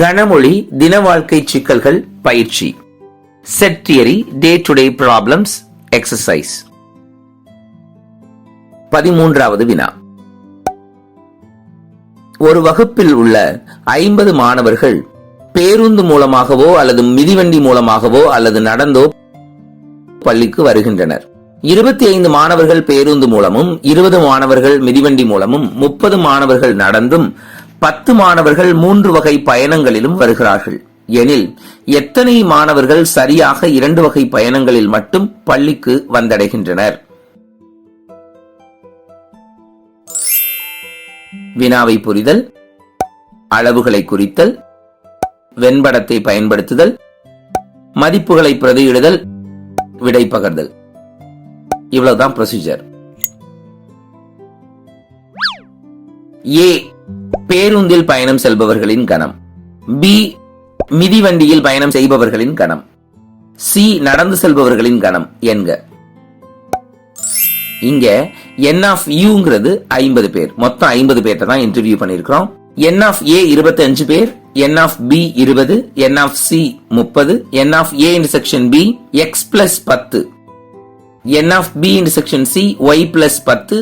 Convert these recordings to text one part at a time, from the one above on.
கனமொழி தின வாழ்க்கை சிக்கல்கள் பயிற்சி. Set theory day to day problems exercise பதிமூன்றாவது வினா. ஒரு வகுப்பில் உள்ள ஐம்பது மாணவர்கள் பேருந்து மூலமாகவோ அல்லது மிதிவண்டி மூலமாகவோ அல்லது நடந்தோ பள்ளிக்கு வருகின்றனர். இருபத்தி ஐந்து மாணவர்கள் பேருந்து மூலமும் இருபது மாணவர்கள் மிதிவண்டி மூலமும் முப்பது மாணவர்கள் நடந்தும் பத்து மாணவர்கள் மூன்று வகை பயணங்களிலும் வருகிறார்கள். எனில் எத்தனை மாணவர்கள் சரியாக இரண்டு வகை பயணங்களில் மட்டும் பள்ளிக்கு வந்தடைகின்றனர்? வினாவை புரிதல் அளவுகளை குறித்தல் வெண்படத்தை பயன்படுத்துதல் மதிப்புகளை பிரதியிடுதல் விடை பகர்தல். இவ்வளவுதான் ப்ரொசீஜர் ஏ பேருந்தில் பயணம் செல்பவர்களின் கணம். பி மிதிவண்டியில் பயணம் செய்பவர்களின் கணம். சி நடந்து செல்பவர்களின் கணம் என்க. இங்க என் ஆஃப் யூங்கிறது ஐம்பது பேர். மொத்தம் ஐம்பது பேர்த்த தான் இன்டர்வியூ பண்ணிருக்கிறோம். என் ஆஃப் ஏ இருபத்தி அஞ்சு பேர். என் ஆஃப் பி இருபது. என் ஆஃப் சி முப்பது. N of A intersection B x plus பத்து. N of B intersection C y plus பத்து.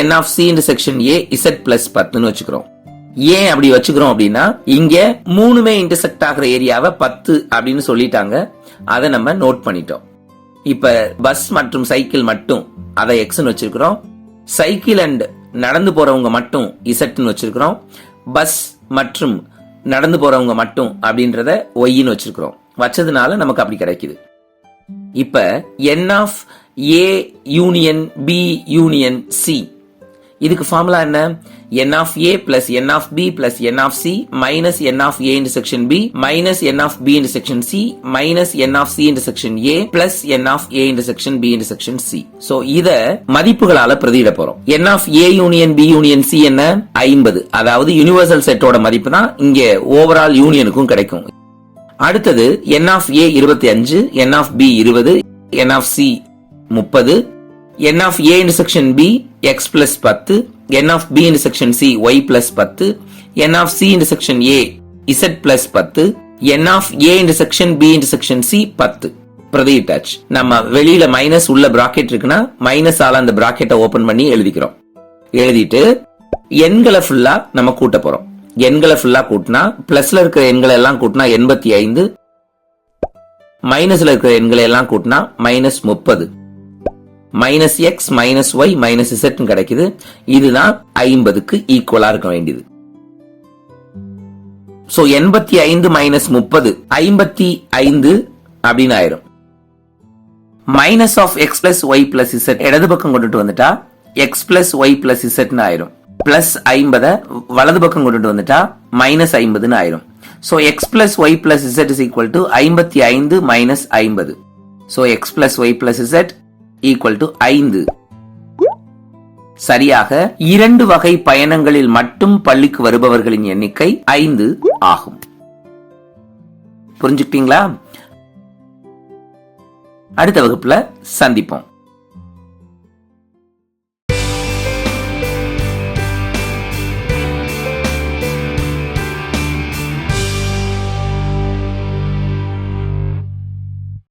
N of C intersection A z plus பத்துன்னு வச்சுக்கிறோம். ஏன் அப்படி வச்சுக்கிறோம் அப்படின்னா இங்க மூணுமே இன்டர்செக்ட் ஆகிற ஏரியாவை பத்து அப்படின்னு சொல்லிட்டாங்க. அதை நம்ம நோட் பண்ணிட்டோம். இப்ப பஸ் மற்றும் சைக்கிள் மட்டும் அதை எக்ஸ்னு வச்சிருக்கிறோம். சைக்கிள் அண்ட் நடந்து போறவங்க மட்டும் இசட்னு வச்சிருக்கிறோம். பஸ் மற்றும் நடந்து போறவங்க மட்டும் அப்படின்றத ஒய்ன்னு வச்சிருக்கிறோம். வச்சதுனால நமக்கு அப்படி கிடைக்குது. இப்ப n of A union B union C இதுக்கு ஃபார்முலா என்ன n of A plus n of B plus n of C minus n of A intersection B minus n of B intersection C minus n of C intersection A plus n of A intersection B intersection C so இத மதிப்புகளால பிரதியிட போறோம் n of A union B union C என்ன ஐம்பது அதாவது universal செட்டோட மதிப்பு தான் இங்க ஓவரால் யூனியனுக்கும் கிடைக்கும் அடுத்தது என் ஆஃப் ஏ இருபத்தி அஞ்சு என் ஆஃப் பி இருபது என் ஆஃப் சி முப்பது n of A intersection B x plus பத்து n of B intersection C y plus பத்து n of C intersection A z plus பத்து n of A intersection B intersection C பத்து. பிரதிட்டாச் நம்ம வெளியில minus உள்ள bracket இருக்குன்னா மைனஸ் ஆல அந்த பிராக்கெட்டை ஓபன் பண்ணி எழுதிக்கிறோம். எழுதிட்டு எண்களை ஃபுல்லா நம்ம கூட்ட போறோம். எண்களை ஃபுல்லா கூட்டினா பிளஸ்ல இருக்கிற எண்களை எல்லாம் கூட்டினா எண்பத்தி ஐந்து. மைனஸ்ல இருக்கிற எண்களை எல்லாம் கூட்டினா மைனஸ் முப்பது. Minus x minus y minus z கிடைக்குது. இதுதான் ஐம்பதுக்கு ஈக்குவலா இருக்க வேண்டியது. சோ எண்பத்தி ஐந்து மைனஸ் முப்பது ஐம்பத்தி ஐந்து அப்படின்னு ஆயிரும். Minus of x plus y plus z இடது பக்கம் கொண்டுட்டு வந்துட்டா எக்ஸ் பிளஸ் ஒய் பிளஸ் இசட்னு ஆயிரும். பிளஸ் ஐம்பத வலது பக்கம் கொண்டுட்டு வந்துட்டா மைனஸ் ஐம்பதுன்னு ஆயிரும். So x plus y plus z is equal to ஐம்பத்தி ஐந்து மைனஸ் ஐம்பது. So x plus y plus z equal to ஐந்து. சரியாக இரண்டு வகை பயணங்களில் மட்டும் பள்ளிக்கு வருபவர்களின் எண்ணிக்கை ஐந்து ஆகும். புரிஞ்சுக்கிட்டீங்களா? அடுத்த வகுப்புல சந்திப்போம்.